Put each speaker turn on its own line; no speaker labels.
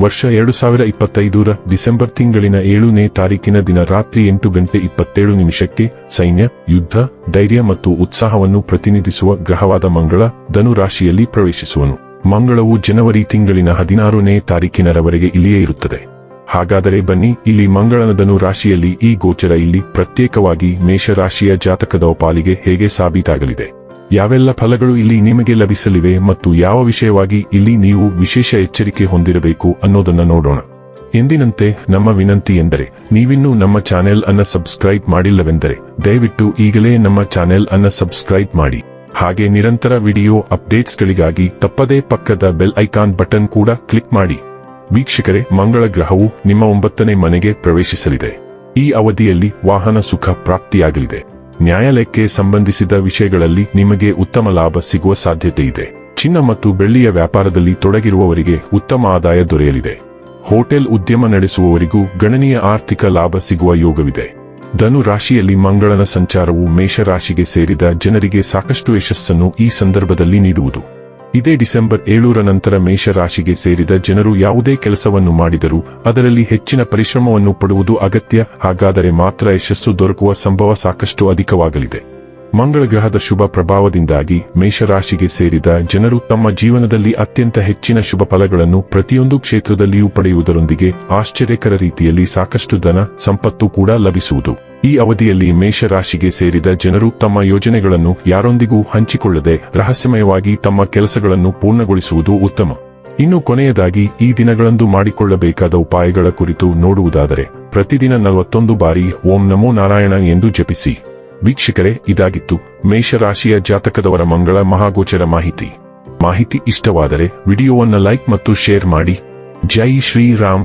ವರ್ಷ ಎರಡು ಸಾವಿರ ಇಪ್ಪತ್ತೈದರ ಡಿಸೆಂಬರ್ ತಿಂಗಳಿನ ಏಳನೇ ತಾರೀಕಿನ ದಿನ ರಾತ್ರಿ ಎಂಟು ಗಂಟೆ ಇಪ್ಪತ್ತೇಳು ನಿಮಿಷಕ್ಕೆ ಸೈನ್ಯ, ಯುದ್ಧ, ಧೈರ್ಯ ಮತ್ತು ಉತ್ಸಾಹವನ್ನು ಪ್ರತಿನಿಧಿಸುವ ಗ್ರಹವಾದ ಮಂಗಳ ಧನು ರಾಶಿಯಲ್ಲಿ ಪ್ರವೇಶಿಸುವನು. ಮಂಗಳವು ಜನವರಿ ತಿಂಗಳಿನ ಹದಿನಾರನೇ ತಾರೀಕಿನರವರೆಗೆ ಇಲ್ಲಿಯೇ ಇರುತ್ತದೆ. ಹಾಗಾದರೆ ಬನ್ನಿ, ಇಲ್ಲಿ ಮಂಗಳನ ರಾಶಿಯಲ್ಲಿ ಈ ಗೋಚರ ಇಲ್ಲಿ ಪ್ರತ್ಯೇಕವಾಗಿ ಮೇಷರಾಶಿಯ ಜಾತಕದ ಪಾಲಿಗೆ ಹೇಗೆ ಸಾಬೀತಾಗಲಿದೆ? ಯಾವೆಲ್ಲ ಫಲಗಳು ಇಲ್ಲಿ ನಿಮಗೆ ಲಭಿಸಲಿವೆ ಮತ್ತು ಯಾವ ವಿಷಯವಾಗಿ ಇಲ್ಲಿ ನೀವು ವಿಶೇಷ ಎಚ್ಚರಿಕೆ ಹೊಂದಿರಬೇಕು ಅನ್ನೋದನ್ನ ನೋಡೋಣ. ಎಂದಿನಂತೆ ನಮ್ಮ ವಿನಂತಿ ಎಂದರೆ, ನೀವಿನ್ನೂ ನಮ್ಮ ಚಾನೆಲ್ ಅನ್ನ ಸಬ್ಸ್ಕ್ರೈಬ್ ಮಾಡಿಲ್ಲವೆಂದರೆ, ದಯವಿಟ್ಟು ಈಗಲೇ ನಮ್ಮ ಚಾನೆಲ್ ಅನ್ನ ಸಬ್ಸ್ಕ್ರೈಬ್ ಮಾಡಿ. ಹಾಗೆ ನಿರಂತರ ವಿಡಿಯೋ ಅಪ್ಡೇಟ್ಸ್ಗಳಿಗಾಗಿ ತಪ್ಪದೇ ಪಕ್ಕದ ಬೆಲ್ ಐಕಾನ್ ಬಟನ್ ಕೂಡ ಕ್ಲಿಕ್ ಮಾಡಿ. ವೀಕ್ಷಕರೇ, ಮಂಗಳ ಗ್ರಹವು ನಿಮ್ಮ ಒಂಬತ್ತನೇ ಮನೆಗೆ ಪ್ರವೇಶಿಸಲಿದೆ. ಈ ಅವಧಿಯಲ್ಲಿ ವಾಹನ ಸುಖ ಪ್ರಾಪ್ತಿಯಾಗಲಿದೆ. ನ್ಯಾಯಾಲಯಕ್ಕೆ ಸಂಬಂಧಿಸಿದ ವಿಷಯಗಳಲ್ಲಿ ನಿಮಗೆ ಉತ್ತಮ ಲಾಭ ಸಿಗುವ ಸಾಧ್ಯತೆ ಇದೆ. ಚಿನ್ನ ಮತ್ತು ಬೆಳ್ಳಿಯ ವ್ಯಾಪಾರದಲ್ಲಿ ತೊಡಗಿರುವವರಿಗೆ ಉತ್ತಮ ಆದಾಯ ದೊರೆಯಲಿದೆ. ಹೋಟೆಲ್ ಉದ್ಯಮ ನಡೆಸುವವರಿಗೂ ಗಣನೀಯ ಆರ್ಥಿಕ ಲಾಭ ಸಿಗುವ ಯೋಗವಿದೆ. ಧನು ರಾಶಿಯಲ್ಲಿ ಮಂಗಳನ ಸಂಚಾರವು ಮೇಷರಾಶಿಗೆ ಸೇರಿದ ಜನರಿಗೆ ಸಾಕಷ್ಟು ಯಶಸ್ಸನ್ನು ಈ ಸಂದರ್ಭದಲ್ಲಿ ನೀಡುವುದು. ಇದೇ ಡಿಸೆಂಬರ್ ಏಳೂರ ನಂತರ ಮೇಷರಾಶಿಗೆ ಸೇರಿದ ಜನರು ಯಾವುದೇ ಕೆಲಸವನ್ನು ಮಾಡಿದರೂ ಅದರಲ್ಲಿ ಹೆಚ್ಚಿನ ಪರಿಶ್ರಮವನ್ನು ಪಡುವುದು ಅಗತ್ಯ, ಹಾಗಾದರೆ ಮಾತ್ರ ಯಶಸ್ಸು ದೊರಕುವ ಸಂಭವ ಸಾಕಷ್ಟು ಅಧಿಕವಾಗಲಿದೆ. ಮಂಗಳ ಗ್ರಹದ ಶುಭ ಪ್ರಭಾವದಿಂದಾಗಿ ಮೇಷರಾಶಿಗೆ ಸೇರಿದ ಜನರು ತಮ್ಮ ಜೀವನದಲ್ಲಿ ಅತ್ಯಂತ ಹೆಚ್ಚಿನ ಶುಭ ಫಲಗಳನ್ನು ಪ್ರತಿಯೊಂದು ಕ್ಷೇತ್ರದಲ್ಲಿಯೂ ಪಡೆಯುವುದರೊಂದಿಗೆ ಆಶ್ಚರ್ಯಕರ ರೀತಿಯಲ್ಲಿ ಸಾಕಷ್ಟು ಧನ, ಸಂಪತ್ತು ಕೂಡ ಲಭಿಸುವುದು. ಈ ಅವಧಿಯಲ್ಲಿ ಮೇಷರಾಶಿಗೆ ಸೇರಿದ ಜನರು ತಮ್ಮ ಯೋಜನೆಗಳನ್ನು ಯಾರೊಂದಿಗೂ ಹಂಚಿಕೊಳ್ಳದೆ ರಹಸ್ಯಮಯವಾಗಿ ತಮ್ಮ ಕೆಲಸಗಳನ್ನು ಪೂರ್ಣಗೊಳಿಸುವುದು ಉತ್ತಮ. ಇನ್ನು ಕೊನೆಯದಾಗಿ ಈ ದಿನಗಳಂದು ಮಾಡಿಕೊಳ್ಳಬೇಕಾದ ಉಪಾಯಗಳ ಕುರಿತು ನೋಡುವುದಾದರೆ, ಪ್ರತಿದಿನ ನಲವತ್ತೊಂದು ಬಾರಿ ಓಂ ನಮೋ ನಾರಾಯಣ ಎಂದು ಜಪಿಸಿ. ವೀಕ್ಷಕರೇ, ಇದಾಗಿತ್ತು ಮೇಷರಾಶಿಯ ಜಾತಕದವರ ಮಂಗಳ ಮಹಾಗೋಚರ ಮಾಹಿತಿ. ಮಾಹಿತಿ ಇಷ್ಟವಾದರೆ ವಿಡಿಯೋವನ್ನು ಲೈಕ್ ಮತ್ತು ಶೇರ್ ಮಾಡಿ. ಜೈ ಶ್ರೀರಾಮ್.